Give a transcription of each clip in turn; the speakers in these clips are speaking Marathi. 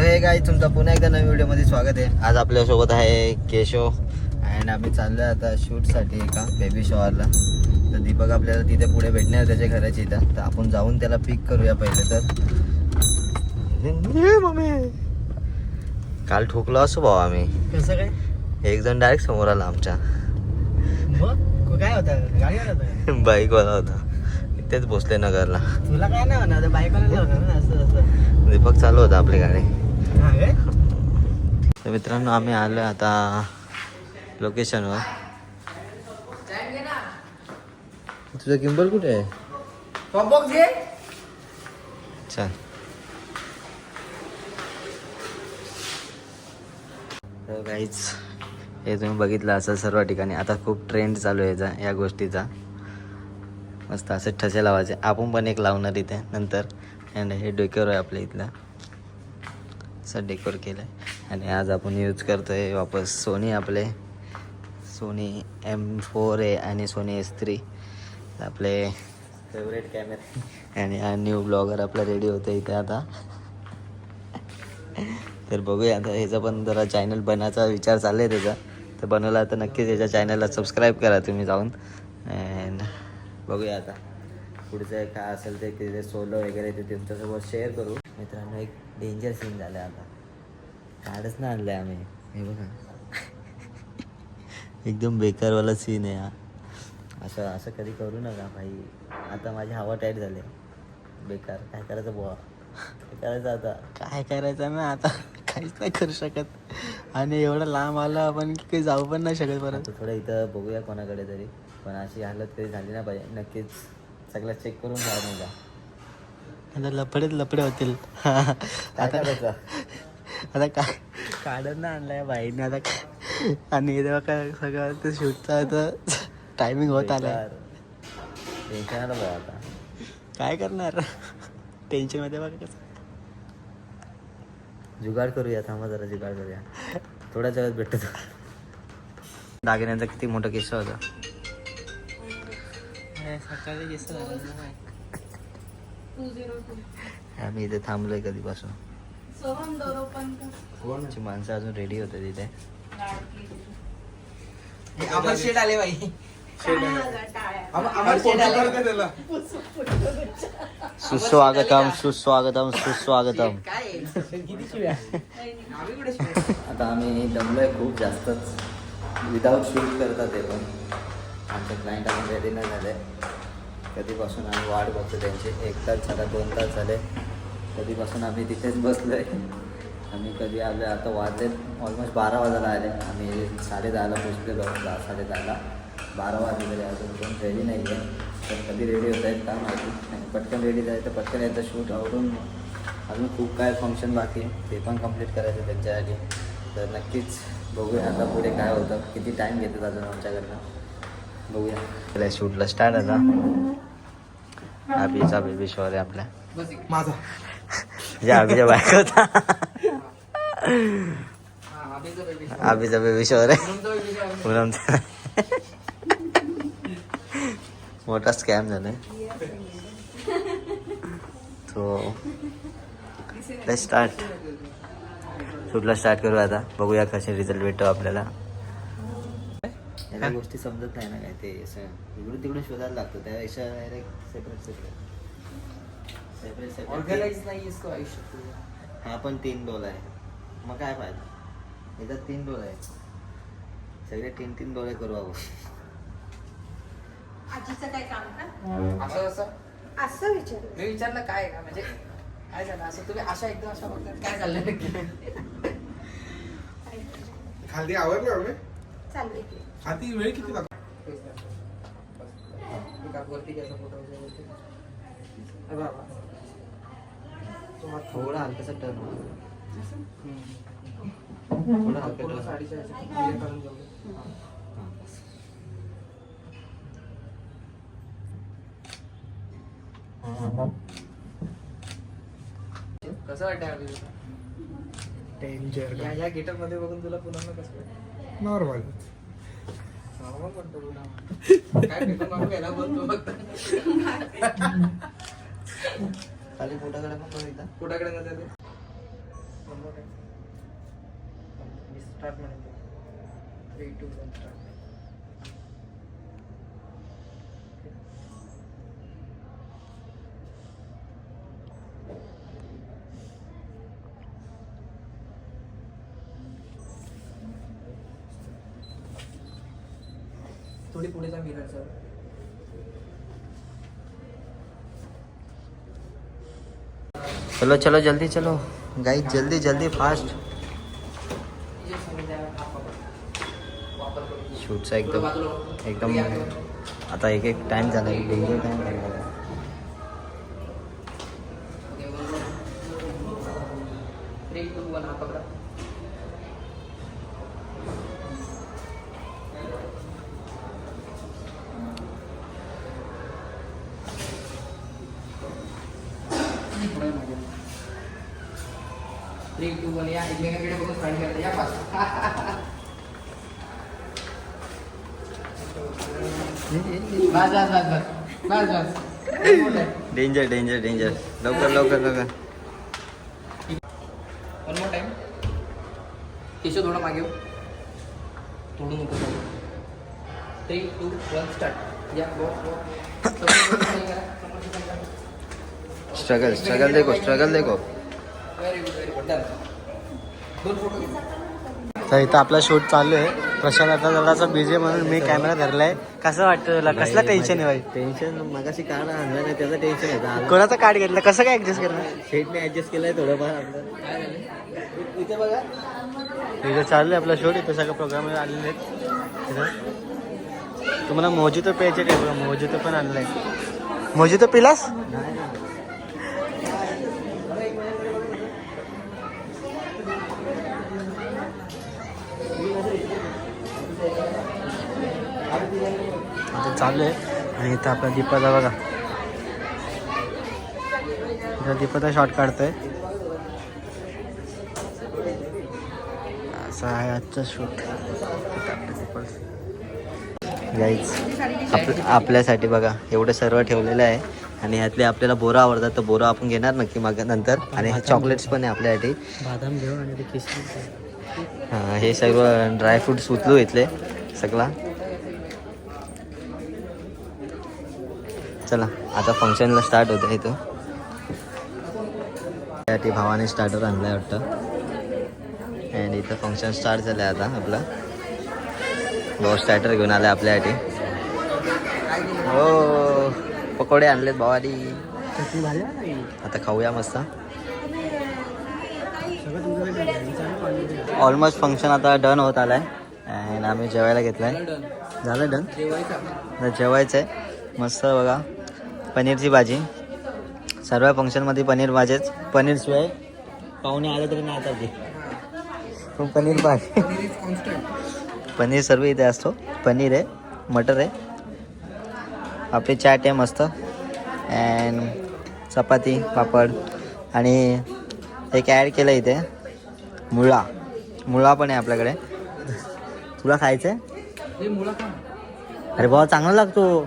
हे गाई तुमचं पुन्हा एकदा नवीन व्हिडिओमध्ये स्वागत आहे. आज आपल्यासोबत आहे केशव अँड आम्ही चाललोय आता शूटसाठी एका बेबी शॉवरला तर दीपक आपल्याला तिथे पुढे भेटणार त्याच्या घराच्या इथं. तर आपण जाऊन त्याला पिक करूया पहिले तर. मम्मी. काल ठोकलो असो भाऊ आम्ही. कसं काय? एक जण डायरेक्ट समोर आला आमच्या. काय होता? बाईकवाला होता. इथेच भोसले नगरला. तुला काय नाही होणार बायकोला होणार ना असं असं. दीपक चालू होता आपली गाडी. काय तर मित्रांनो आम्ही आलो आता लोकेशनवर तुझं किंबल कुठे आहे? चल. तर काहीच हे तुम्ही बघितलं असं सर्व ठिकाणी. आता खूप ट्रेंड चालू आहे याचा या गोष्टीचा. मस्त असे ठसे लावायचे. आपण पण एक लावणार इथे नंतर. अँड हे डेकोर आहे आपल्या इथलं. असं डेकोर केलं आहे आणि आज आपण यूज करतो आहे वापस सोनी आपले. सोनी एम फोर ए आणि सोनी एस थ्री आपले फेवरेट कॅमेरे आणि हा न्यू ब्लॉगर आपला रेडी होतं इथे आता. तर बघूया आता ह्याचा पण जरा चॅनल बनायचा विचार चालला आहे त्याचा. तर बनवला तर नक्कीच याच्या चॅनलला सबस्क्राईब करा तुम्ही जाऊन. अँड बघूया आता. पुढचं काय असेल ते तिथे सोलो वगैरे ते तुमच्यासोबत शेअर करू. मित्रांनो एक डेंजर सीन झालं आता. कार्डच ना आणलं आहे आम्ही. हे बघा. एकदम बेकारवाला सीन आहे हा. असं असं कधी करू नका भाई. आता माझी हवा टाईट झाली. बेकार. काय करायचं बुवा? काय करायचं आता? काय करायचं ना आता? काहीच नाही करू शकत. आणि एवढं लांब आलं आपण की काही जाऊ पण नाही शकत परत. आता थोडं इथं बघूया कोणाकडे तरी. पण अशी हालत कधी झाली नाही पाहिजे. नक्कीच सगळं चेक करून जा नाही आता लपडेच लपडे होतील. आता आता काय काढत ना आणलाय बाईने. आता काय? आणि तेव्हा काय सगळं ते शूटचं आता टायमिंग होत आलाय. टेन्शन आलं आता. काय करणार? टेन्शनमध्ये बघा कसं. जुगाड करूया थांबा जरा जुगाड करूया. थोड्याच वेळात भेटतो दागिन्यांचा किती मोठा किस्सा होता. सकाळी आम्ही इथे थांबलोय कधीपासून? कोणची माणसं अजून रेडी होते तिथे अमर शेट आले बाई. सुस्वागतम सुस्वागतम सुस्वागतम. आता आम्ही दमलोय खूप जास्तच. विदाऊट शूट करतात ते पण. आमचे क्लायंट आपण रेडी नाही झाले. कधीपासून आम्ही वाट बघतो त्यांची. एक तास झाला दोन तास झाले. कधीपासून आम्ही तिथेच बसलो आहे आम्ही कधी आलो आता वाजले ऑलमोस्ट बारा वाजायला आले. आम्ही साडे दहाला पोचलेलो दहा साडे दहाला. बारा वाजलेले अजून कोण रेडी नाही आहे तर कधी रेडी होत आहेत का माहिती. आणि पटकन रेडी जायचं पटकन यायचं शूट आवडून अजून खूप काय फंक्शन बाकी ते पण कंप्लीट करायचं त्यांच्यासाठी. तर नक्कीच बघूया आता पुढे काय होतं. किती टाईम घेतात अजून आमच्याकडनं. बघूया. शूटला स्टार्ट आता आबीचा बेबी शॉर आहे आपल्या माझा. जे आबीच्या बायक होता. आबीचा बेबी शॉर आहे. पूनमचा मोठा स्कॅम झालाय. तो. स्टार्ट शूटला स्टार्ट करू आता. बघूया कसे रिझल्ट भेटतो आपल्याला. या गोष्टी समजत नाही ना काय ते. असं इकडून तिकडून शोधायला लागतो. त्यापेक्षा direct separate separate separate organise नाही हा पण तीन डोल आहे मग काय फायदा? याच्यात तीन डोल आहे सगळे तीन तीन डोळे करू आपण. आजीचं काय काम का? असं असं? असं विचार. मी विचारलं काय का? म्हणजे काय झालं? असं तुम्ही अशा एकदम अशा बघतात. काय चाललंय नक्की? खाली आवडलं चालू खाती वेळ किती लागतो. थोडा हलकासा टर्न थोडा हलका. कसं अभिजित? डेंजर या या गेटअपमध्ये बघून तुला पुन्हा कसं वाटतं? नॉर्मल नॉर्मल म्हणतो पुन्हा. काय पेपर मागू घ्यायला बोलतो फक्त खाली पोटाकडे पण बघ एकदा. ते? मी स्टार्ट म्हणतो थ्री टू वन स्टार्ट थोडी पुढे जा मिरर, सर. चलो चलो, जल्दी चलो. गाइस जल्दी जल्दी फास्ट शूटचा एकदम एकदम आता एक एक टाइम झाला. टाइम डेंजर डेंजर डेंजर लवकर लवकर लवकर वन मोर टाइम केशव थोडं मागे. तोडू नको थ्री टू वन स्टार्ट या स्ट्रगल स्ट्रगल देखो स्ट्रगल देखो. तर इथं आपला शूट चालू आहे. प्रशांत आता जरासा बिझी म्हणून मी कॅमेरा धरलाय. कसं वाटतं तुला? कसलं टेन्शन आहे भाई? टेन्शन मगाशी कार्ड आणलं नाही त्याचं टेन्शन येतं कोणाचं कार्ड घेतलं? कसं काय ऍडजस्ट करणार? शेटने ऍडजस्ट केलंय थोडंफार आपलं. इथे बघा. इथं चालू आहे आपला शूट इथं सगळं प्रोग्राम आलेले आहेत. तुम्हाला मोजितो प्यायचे काय बघा मोजितो पण आणलंय. मोजितो पिलास? चालू आहे. आणि इथं आपला दीपाचा बघा. इथं दीपाचा शॉट काढतोय. असं आहे आजचं शूट गाईज आप आपल्यासाठी बघा एवढं सर्व ठेवलेलं आहे. आणि ह्यातले आपल्याला बोरं आवडतात तर बोरं आपण घेणार नक्की माग नंतर. आणि हे चॉकलेट्स पण आहे आपल्यासाठी. बादाम घेऊ आणि हां हे सर्व ड्रायफ्रुट्स उचलू इथले सगळा. चला आता फंक्शनला स्टार्ट होतं इथं त्यासाठी भावाने स्टार्टर आणलाय वाटतं. अँड इथं फंक्शन स्टार्ट झालं आहे आता आपलं. भाऊ स्टार्टर घेऊन आलाय आपल्यासाठी. हो पकोडे आणलेत भावानी. आता खाऊया मस्त. ऑलमोस्ट फंक्शन आता डन होत आलाय. अँड आम्ही जेवायला घेतलं आहे झालं डन जेवायचं. आहे मस्त बघा. पनीरची भाजी. सर्व फंक्शनमध्ये पनीर भाजीच पनीरशिवाय पाहुणे आले तरी नाही आता पण पनीर भाजी. पनीर सर्व इथे असतो. पनीर आहे मटर आहे. आपली चाट आहे मस्त. अँड चपाती पापड आणि एक ॲड केलं इथे. मुळा. मुळा पण आहे आपल्याकडे. तुला खायचं आहे अरे भाऊ चांगला लागतो.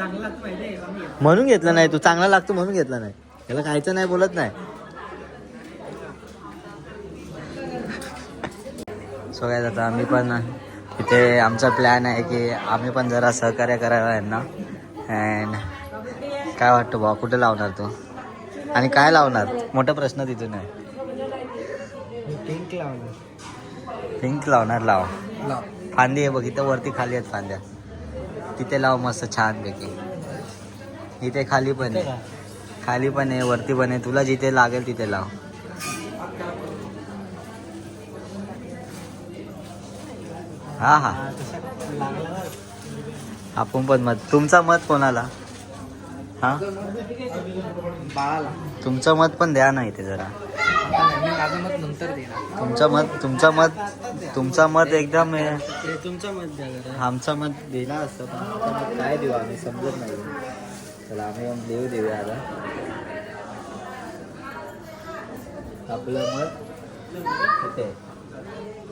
चांगलं लागतं माहिती आहे आम्ही म्हणून घेतलं नाही तू चांगला लागतो म्हणून घेतला नाही. त्याला खायचं नाही बोलत नाही. सो काय आता आम्ही पण इथे आमचा प्लॅन आहे की आम्ही पण जरा सहकार्य करायला यांना अँड काय वाटतं भाऊ कुठे लावणार तू? आणि काय लावणार? मोठा प्रश्न तिथून आहे पिंक लावलं पिंक लावणार लाव. लाव. फांदी आहे बघ इथं वरती खाली आहेत फांद्या. तिथे लाव मस्त छानपैकी इथे खाली पण आहे खाली पण आहे वरती पण आहे तुला जिथे लागेल तिथे लाव. हा हा. आपण पण मत. तुमचा मत कोणाला? हा? बाळाला तुमचं मत पण द्या ना इथे जरा. माझं मत नंतर देणार तुमचं मत तुमचं मत तुमचं मत एकदम ते तुमचं मत द्या जरा आमचं मत दिला असतं पण आमचं मत काय देऊ आम्ही समजत नाही. चला आम्ही मग देऊ देऊया आता. आपलं मत इथे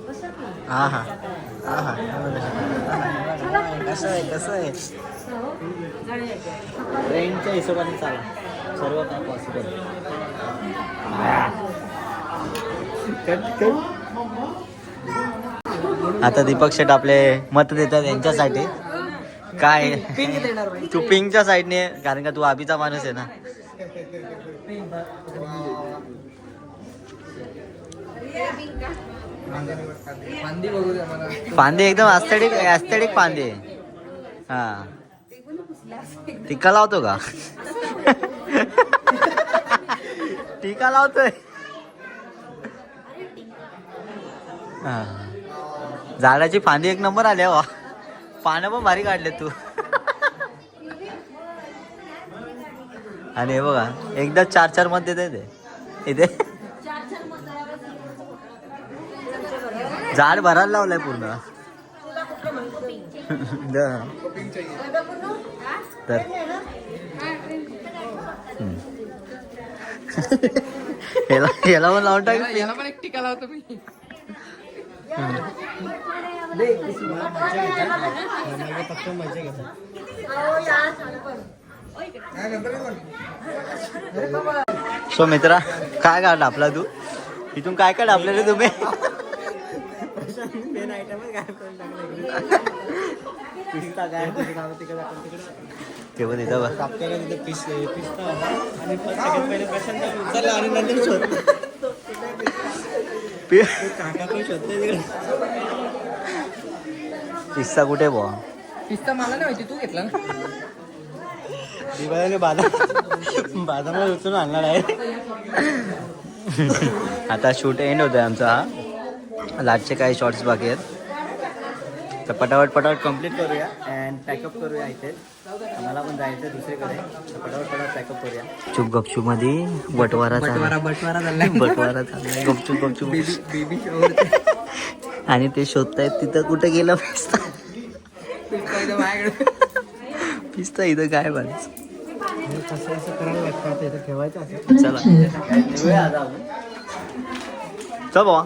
हा हा. हा हा. कसं आहे कसं आहे? ट्रेंडच्या हिशोबाने चाला. सर्व काय पॉसिबल आता दीपक शेट आपले मत देतात यांच्यासाठी. काय? पिंक तू पिंकच्या साईडने कारण का तू आबीचा माणूस आहे ना. मला फांदे एकदम ॲस्थेटिक ॲस्थेटिक फांदे. हा. टिका लावतो का? टिका लावतोय. झाडाची फांदी एक नंबर आली वा. पानं पण भारी काढले तू. आणि हे बघा एकदा चार चारमध्ये देते इथे. झाड भरायला लावलंय पूर्ण. तर. याला याला पण लावून टाक. याला- याला पण एक टिका लावतो मी. सो मित्रा काय काढलं आपला तू? इथून काय काढ आपल्याला तुम्ही? ते पण इथं बघ. पि- पिस्ता कुठे बुवा? पिस्ता मला नाही माहिती तू घेतला ना? दिवाळीने बाजार बाजारात उचलून आणणार आहे. आता शूट एंड होतोय आमचा हा. लाटचे काही शॉर्ट्स बाकी आहेत. तर पटापट पटापट कंप्लीट करूया अँड पॅकअप करूया इथे. आम्हाला पण जायचं दुसरीकडे. तर पटापट पटापट पॅकअप करूया. चुप गपचूपमध्ये बटवारा बटवारा बटवारा चाललाय. बटवारा चाललाय. गपचूप गपचूप. बेबी आणि ते शोधतायत तिथं कुठे गेलं पिस्ता? पिस्ता इथं काय बरं ठेवायचं चला. चल बाबा.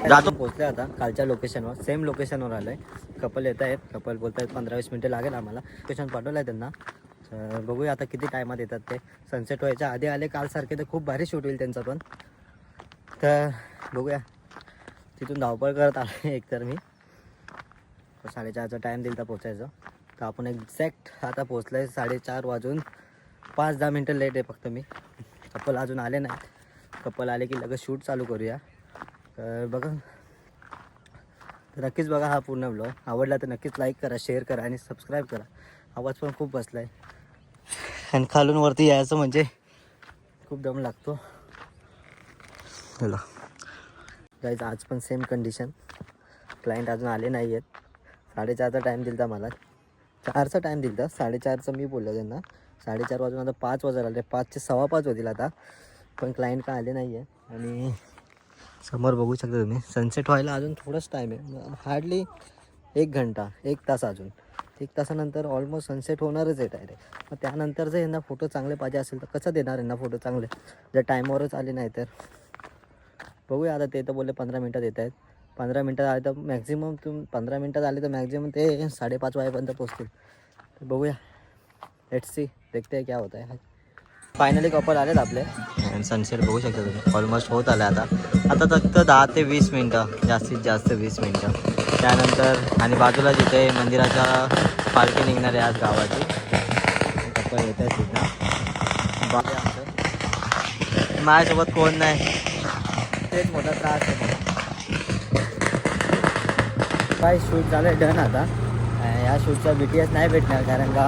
जातो. पोहोचले आता. कालच्या लोकेशनवर सेम लोकेशनवर आलोय. कपल येत आहेत. कपल बोलत आहेत पंधरा वीस मिनटं लागेल आम्हाला. लोकेशन पाठवलं आहे त्यांना. तर बघूया आता किती टायमात येतात ते. सनसेट व्हायच्या आधी आले कालसारखे तर खूप भारी शूट होईल त्यांचं पण. तर बघूया. तिथून धावपळ करत आलो एक तर मी. साडेचारचा टाईम दिला पोचायचं तर आपण एक्झॅक्ट आता पोचलं आहे साडेचार वाजून पाच दहा मिनटं लेट आहे फक्त मी. कपल अजून आले नाहीत. कपल आले की लगेच शूट चालू करूया. तर बघा. तर नक्कीच बघा हा पूर्ण ब्लॉग आवडला तर नक्कीच लाईक करा शेअर करा आणि सबस्क्राईब करा. आवाज पण खूप बसला आहे आणि खालून वरती यायचं म्हणजे खूप दम लागतो. हॅलो जायचं आज पण सेम कंडिशन क्लायंट अजून आले नाही आहेत साडेचारचा टाईम दिला मला. चारचा टाईम दिला साडेचारचं मी बोललो त्यांना. साडेचार वाजून आता पाच वाजायला आले पाचचे सव्वा पाच होतील आता. पण क्लायंट का आले नाही आहे आणि समोर बघू शकता तुम्ही. सनसेट व्हायला अजून थोडंच टाईम आहे. हार्डली एक घंटा एक तास अजून. एक तासानंतर ऑलमोस्ट सनसेट होणारच आहे डायरेक्ट मग त्यानंतर जर यांना फोटो चांगले पाहिजे असेल तर कसं देणार यांना फोटो चांगले? जर टाईमवरच आले नाही तर. बघूया आता ते तर बोलले पंधरा मिनटात येत आहेत. पंधरा मिनटात आले तर मॅक्झिमम तुम पंधरा मिनटात आले तर मॅक्झिमम ते साडेपाच वाजेपर्यंत पोचतील तर बघूया. लेट्स सी देखते क्या होत आहे फायनली कपल आलेत आपले. सनसेट बघू शकता तुम्ही. ऑलमोस्ट होत आलं आता. आता फक्त दहा ते वीस मिनटं जास्तीत जास्त वीस मिनटं. त्यानंतर आणि बाजूला जिथे मंदिराच्या पालखी निघणार आहे आज गावाची कपल येत आहे तिथं. बाकी आमचं. माझ्यासोबत कोण नाही? तेच मोठा त्रास आहे. काय शूट झालं डन आता. या शूटचा बी टी एस नाही भेटणार कारण का?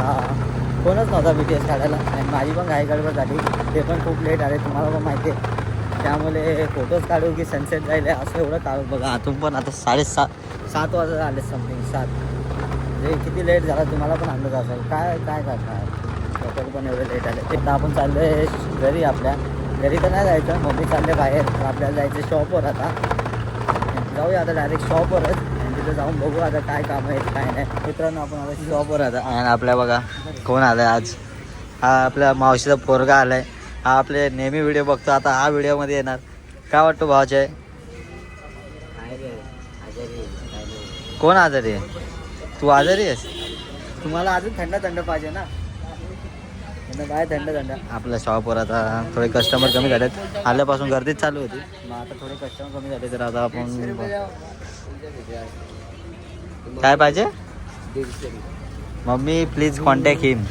कोणच नव्हता बी टी एस काढायला. आणि माझी पण घाई गडबड झाली. ते पण खूप लेट आले तुम्हाला पण माहिती आहे त्यामुळे फोटोज काढू की सनसेट जायला असं एवढं काढू बघा. आतून पण आता साडेसात सात वाजता आले समथिंग सात. म्हणजे किती लेट झाला तुम्हाला पण अंदाज असेल. काय काय करणार? लोकल पण एवढे लेट आले. एकदा आपण चाललो आहे घरी आपल्या. घरी तर नाही जायचं मम्मी चालले बाहेर. आपल्याला जायचं शॉपवर आता. जाऊया आता डायरेक्ट शॉपवरच तिथं जाऊन बघू आता काय काम आहेत काय नाही. मित्रांनो आपण आता शॉपवर आता आणि आपल्या बघा. कोण आलाय आज? हा आपल्या मावशीचा पोरगा आलाय. हा आपले नेहमी व्हिडिओ बघतो. आता हा व्हिडिओमध्ये येणार. काय वाटतो भावाचे? कोण आजारी आहे? तू आजारी आहेस? तुम्हाला अजून थंड थंड पाहिजे ना. काय थंड थंड? आपल्या शॉपवर आता थोडे कस्टमर कमी झालेत. आल्यापासून गर्दीच चालू होती. मग आता थोडे कस्टमर कमी झाले तर आता आपण काय पाहिजे? मम्मी प्लीज कॉन्टॅक्ट हिम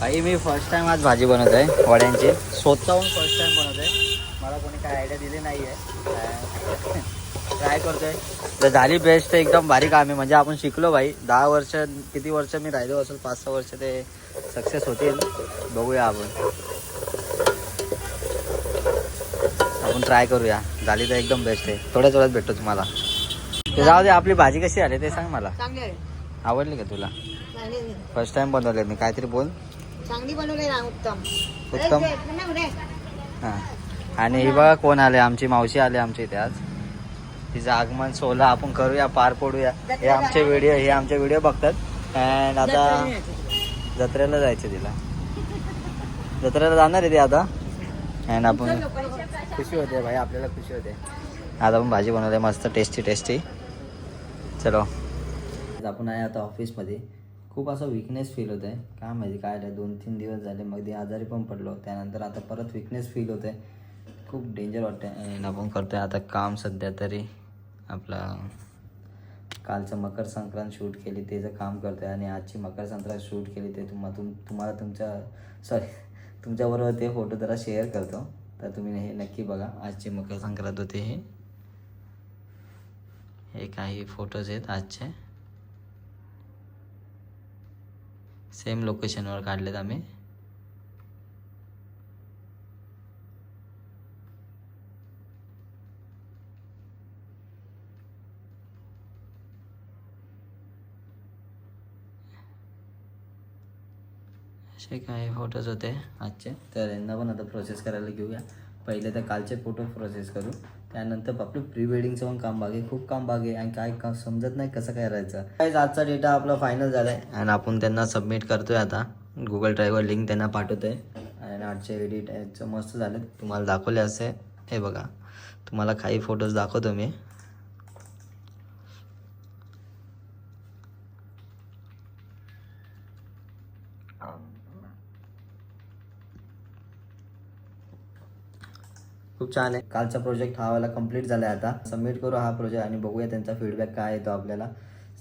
भाई मी फर्स्ट टाइम आज भाजी बनवत आहे वड्यांची. स्वतःहून फर्स्ट टाइम बनवत आहे. मला कोणी काय आयडिया दिली नाही आहे ट्राय करतोय. तर झाली बेस्ट एकदम भारी काम आहे म्हणजे आपण शिकलो भाई दहा वर्ष किती वर्ष मी राहिलो असेल पाच सहा वर्ष ते सक्सेस होतील. बघूया आपण. आपण ट्राय करूया. झाली तर एकदम बेस्ट आहे. थोड्याच वेळात भेटतो तुम्हाला. जाऊ दे आपली भाजी कशी आली ते सांग मला. आवडली का तुला? फर्स्ट टाइम बनवले मी काहीतरी बोल. चांगली बनवली ना उत्तम. उत्तम. हां. आणि ही बघा कोण आले आमची मावशी आले आमच्या इथे आज. तिचं आगमन सोला आपण करूया पार पडूया. हे आमचे व्हिडिओ हे आमचे व्हिडिओ बघतात. अँड आता जत्रेला जायचं तिला. जत्रेला जाणार आहे ती आता. अँड आपण खुशी होते भाई आपल्याला खुशी होते. आज आपण भाजी बनवली मस्त टेस्टी टेस्टी चलो. आपण आहे आता ऑफिसमध्ये खूप असं विकनेस फील होत आहे काय माहिती काय आलं दोन तीन दिवस झाले. मग ते आजारी पण पडलो. त्यानंतर आता परत विकनेस फील होत आहे खूप डेंजर वाटतं आणि आपण करतोय आता काम सध्या तरी. आपला कालचं मकर संक्रांत शूट केली त्याचं काम करतोय. आणि आजची मकर संक्रांत शूट केली ते तुम्हा तुम तुम्हाला तुमच्या सॉरी तुमच्याबरोबर ते फोटो जरा शेअर करतो. तर तुम्ही हे नक्की बघा. आजची मकर संक्रांत होते हे. हे काही फोटोज आहेत आजचे. सेम लोकेशनवर काढलेत आम्ही. असे काही फोटोज होते आजचे. तर यांना पण आता प्रोसेस करायला घेऊया. पहिले तर कालचे फोटो प्रोसेस करू. त्यानंतर आपलं प्री वेडिंगचं पण काम बागे खूप काम बागे आणि काय काम समजत नाही कसं काय करायचं काय आजचा डेटा आपला फायनल झाला आहे आणि आपण त्यांना सबमिट करतोय आता. गुगल ड्राईव्हवर लिंक त्यांना पाठवतोय. आणि आजचे एडिट याचं मस्त झालं. तुम्हाला दाखवले असे. हे बघा. तुम्हाला काही फोटोज दाखवतो मी. खूप छान आहे. कालचा प्रोजेक्ट हा वाला कंप्लीट झाला आहे आता. सबमिट करू हा प्रोजेक्ट आणि बघूया त्यांचा फीडबॅक काय येतो आपल्याला.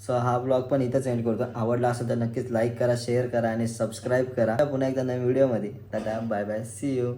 सो हा ब्लॉग पण इथंच एंड करतो. आवडला असेल तर नक्कीच लाईक करा शेअर करा आणि सबस्क्राईब करा. पुन्हा एकदा नवीन व्हिडिओमध्ये tata bye bye see you